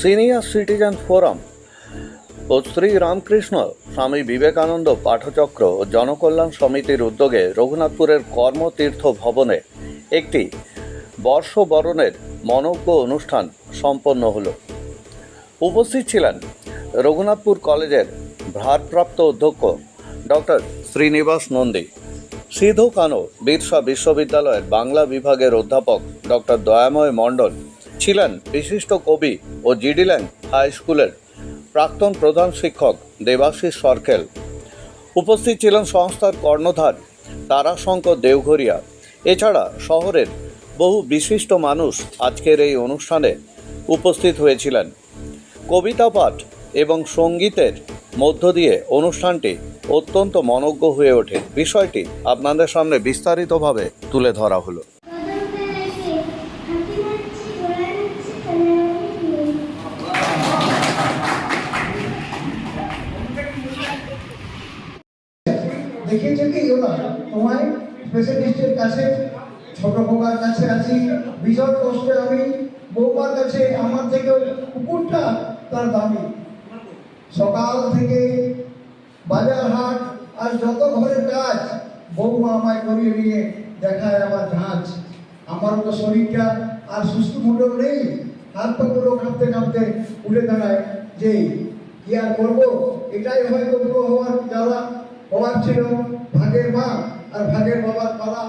Senior citizen forum ও শ্রী রামকৃষ্ণ, স্বামী বিবেকানন্দ পাঠচক্র ও জনকল্যাণ সমিতির উদ্যোগে রঘুনাথপুরের কর্মতীর্থ ভবনে একটি বর্ষবরণের মনজ্ঞ অনুষ্ঠান সম্পন্ন হলো। উপস্থিত ছিলেন রঘুনাথপুর কলেজের ভারপ্রাপ্ত অধ্যক্ষ ডক্টর শ্রীনিবাস নন্দী, সিধু কানো, বিরসা বিশ্ববিদ্যালয়ের বাংলা বিভাগের অধ্যাপক ডক্টর দয়াময় মণ্ডল ছিলেন বিশিষ্ট কবি ও জিডিল্যান্ড হাই স্কুলের প্রাক্তন প্রধান শিক্ষক দেবাশিস সরকেল উপস্থিত ছিলেন সংস্থার কর্ণধার তারাশঙ্কর দেওঘরিয়া। এছাড়া শহরের বহু বিশিষ্ট মানুষ আজকের এই অনুষ্ঠানে উপস্থিত হয়েছিলেন। কবিতা পাঠ এবং সঙ্গীতের মধ্য দিয়ে অনুষ্ঠানটি অত্যন্ত মনজ্ঞ হয়ে ওঠে। বিষয়টি আপনাদের সামনে বিস্তারিতভাবে তুলে ধরা হলো। দেখিয়েছে কি ওরা তোমায় স্পেশালিস্টের কাছে, ছোট খোকার কাছে আছি। ভীষণ কষ্টে আমি বৌমার কাছে, আমার থেকে কুকুরটা তার দামি। সকাল থেকে বাজার হাট আর যত ঘরের কাজ বৌমা আমায় করিয়ে নিয়ে দেখায় আমার ঝাঁজ। আমারও তো শরীরটা আর সুস্থ মোটেও নেই। হাত পাগুলো কাঁপতে কাঁপতে উঠে দাঁড়ায় যে, কি আর করব? এটাই হয়তো পুরো হওয়ার জ্বালা। হওয়ার ছিল ভাগের মা আর ভাগের বাবার পালা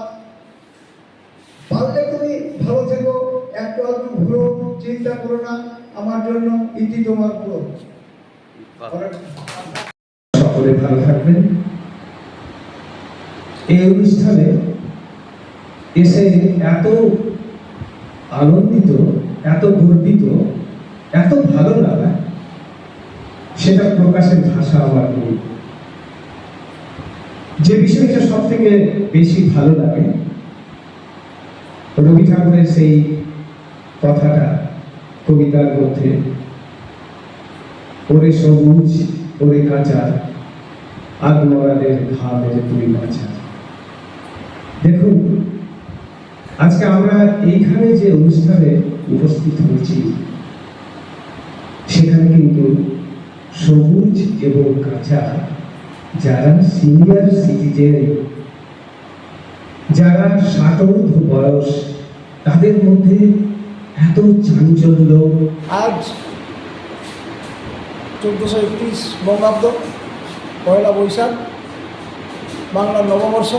পারলে তুমি ভালো থেকো, একটু একটু ঘুরো চিন্তা করো না, আমার জন্য ইতি তোমার পুরো। সকলে ভালো থাকবেন। এই অনুষ্ঠানে এসে এত আনন্দিত, এত গর্বিত, এত ভালো লাগা, সেটা প্রকাশের ভাষা আমার নেই। যে বিষয়টা সব থেকে বেশি ভালো লাগে, রবি ঠাকুরের সেই কথাটা কবিতার মধ্যে, ওরে সবুজ, ওরে কাঁচা আত্মরাদের ঘামের তুই বাঁচা দেখুন, আজকে আমরা এইখানে যে অনুষ্ঠানে উপস্থিত হয়েছি, সেখানে কিন্তু সবুজ এবং কাঁচা যারা সিনিয়র সিটিজেন যারা ষাটোর্ধ বয়স, তাদের মধ্যে এত চাঞ্চল্য। আজ চোদ্দোশো একত্রিশ বঙ্গাব্দ, পয়লা বৈশাখ, বাংলা নববর্ষ।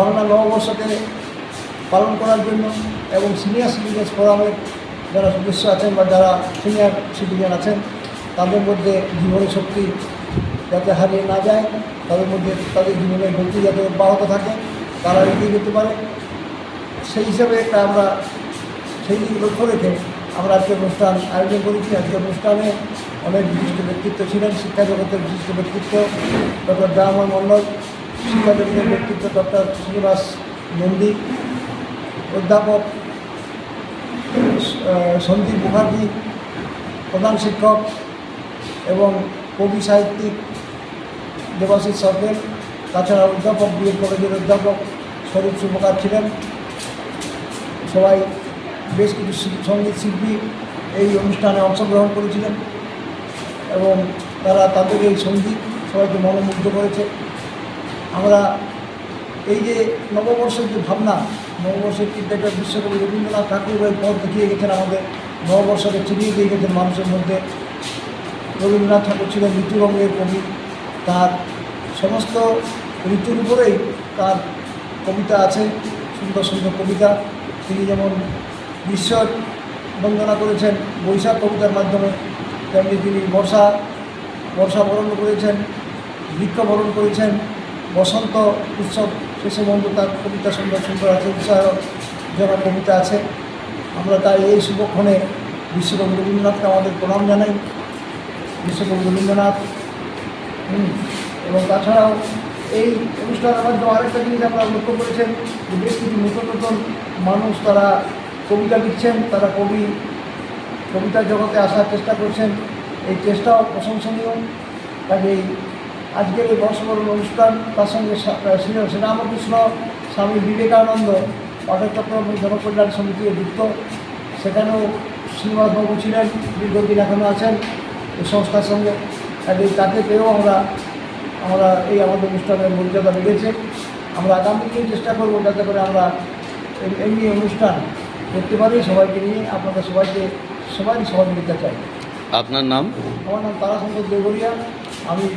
বাংলা নববর্ষকে পালন করার জন্য এবং সিনিয়র সিটিজেন্স ফোরামের যারা সদস্য আছেন বা যারা সিনিয়র সিটিজেন আছেন, তাদের মধ্যে জীবনের শক্তি যাতে হারিয়ে না যায়, তাদের মধ্যে তাদের জীবনের গতি যাতে অব্যাহত থাকে, তারা এগিয়ে যেতে পারে। সেই হিসাবে একটা আমরা সেই দিকে লক্ষ্য রেখে আমরা আজকের অনুষ্ঠান আয়োজন করেছি। আজকের অনুষ্ঠানে অনেক বিশিষ্ট ব্যক্তিত্ব ছিলেন, শিক্ষা জগতের বিশিষ্ট ব্যক্তিত্ব ডক্টর জাহামান মণ্ডল, শিক্ষা জগতের ব্যক্তিত্ব ডক্টর শ্রীনিবাস নন্দী, অধ্যাপক সন্দীপ মুখার্জি, প্রধান শিক্ষক এবং কবি সাহিত্যিক দেবাশিস সরকার, তাছাড়া অধ্যাপক বিএড কলেজের অধ্যাপক স্বরূপ সুপকার ছিলেন। সবাই বেশ কিছু সংগীত শিল্পী এই অনুষ্ঠানে অংশগ্রহণ করেছিলেন এবং তারা তাদের এই সংগীত সবাইকে মনোমুগ্ধ করেছে। আমরা এই যে নববর্ষের যে ভাবনা, নববর্ষের চিন্তাটা বিশ্বকবি রবীন্দ্রনাথ ঠাকুর ওই পথ দেখিয়ে গেছেন আমাদের নববর্ষকে চিনিয়ে দিয়ে গেছেন মানুষের মধ্যে। রবীন্দ্রনাথ ঠাকুর ছিলেন ঋতুরঙ্গের কবি। তার সমস্ত ঋতুর উপরেই তার কবিতা আছে, সুন্দর সুন্দর কবিতা। তিনি যেমন বিশ্ব বন্দনা করেছেন বৈশাখ কবিতার মাধ্যমে, তেমনি তিনি বর্ষা বর্ষা বরণ করেছেন বরণ করেছেন, বসন্ত উৎসব শেষে বন্ধু তার কবিতা সুন্দর সুন্দর আছে উৎসাহক যারা কবিতা আছে। আমরা তাই এই শুভক্ষণে বিশ্বকবি রবীন্দ্রনাথকে আমাদের প্রণাম জানাই। বিশ্বকবি রবীন্দ্রনাথ এবং তাছাড়াও এই অনুষ্ঠানের মাধ্যমে আরেকটা জিনিস আপনারা লক্ষ্য করেছেন, যে বেশ কিছু নতুন নতুন মানুষ তারা কবিতা লিখছেন, তারা কবি কবিতার জগতে আসার চেষ্টা করছেন। এই চেষ্টাও প্রশংসনীয়। কাজেই আজকের এই বর্ষবরণ অনুষ্ঠান, তার সঙ্গে শ্রীরামকৃষ্ণ স্বামী বিবেকানন্দ পাঠচক্র এবং জনকল্যাণ সমিতিও যুক্ত। সেখানেও শ্রীনিবাসবাবু ছিলেন, দীর্ঘদিন এখনও আছেন। এই সংস্থার সঙ্গে কাজে তাকে পেয়েও আমরা আমরা এই আমাদের অনুষ্ঠানের মর্যাদা বেড়েছে। আমরা আগামী দিনে চেষ্টা করব যাতে করে আমরা এই- এমনি অনুষ্ঠান করতে পারি সবাইকে নিয়ে আপনাদের সবাইকে সবাই সহযোগিতা চাই। আপনার নাম? আমার নাম তারাশঙ্কর দেবরিয়া। আমি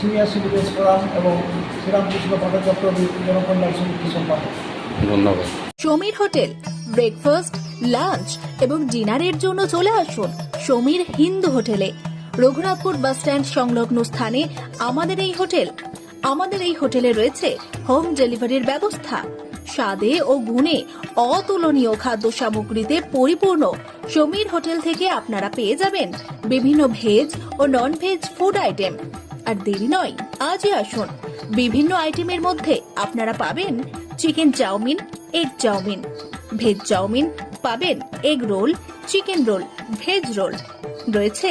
সিনিয়র সিটিজেন্স ফোরাম এবং শ্রীরামকৃষ্ণ ভট্টাচক্র জনকল্যাণ সমিতি সম্পাদক। ধন্যবাদ। সমীর হোটেল ব্রেকফাস্ট লাঞ্চ এবং ডিনারের জন্য চলে আসুন সমীর হিন্দু হোটেলে। রঘুনাথপুর বাস স্ট্যান্ড সংলগ্ন স্থানে আমাদের এই হোটেল। আমাদের এই হোটেলে রয়েছে হোম ডেলিভারির ব্যবস্থা। স্বাদে ও গুণে অতুলনীয় খাদ্য সামগ্রীতে পরিপূর্ণ। সমীর হোটেল থেকে আপনারা পেয়ে যাবেন বিভিন্ন ভেজ ও নন ভেজ ফুড আইটেম আর দেরি নয়, আজই আসুন। বিভিন্ন আইটেমের মধ্যে আপনারা পাবেন chicken chowmein egg chowmein. Veg chowmein পাবেন egg roll chicken roll veg roll রয়েছে